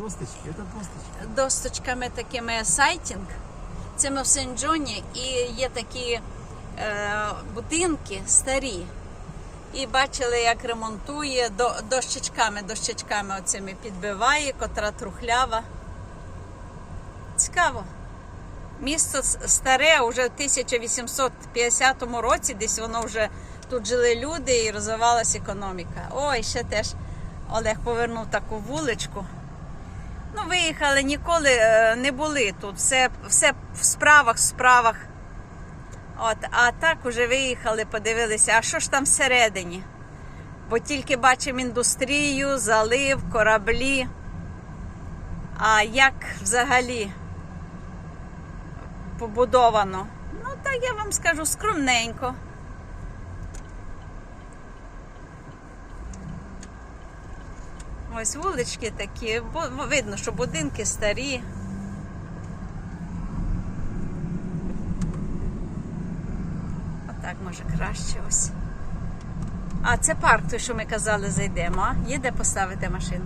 Досточки, это досточки. досточками такими сайтінг. Це ми в Сен-Джоні і є такі е, будинки старі. І бачили, як ремонтує до, дощечками, дощечками оцими підбиває, котра трухлява. Цікаво. Місто старе, вже в 1850 році, десь воно вже тут жили люди і розвивалася економіка. Ой, ще теж Олег повернув таку вуличку. Ну, виїхали, ніколи е, не були тут. Все, все в справах, в справах. От, а так уже виїхали, подивилися, а що ж там всередині? Бо тільки бачимо індустрію, залив, кораблі. А як взагалі побудовано? Ну, так я вам скажу скромненько. Ось вулички такі, видно, що будинки старі. Отак може краще ось. А це парк, той, що ми казали, зайдемо. а? Є де поставити машину?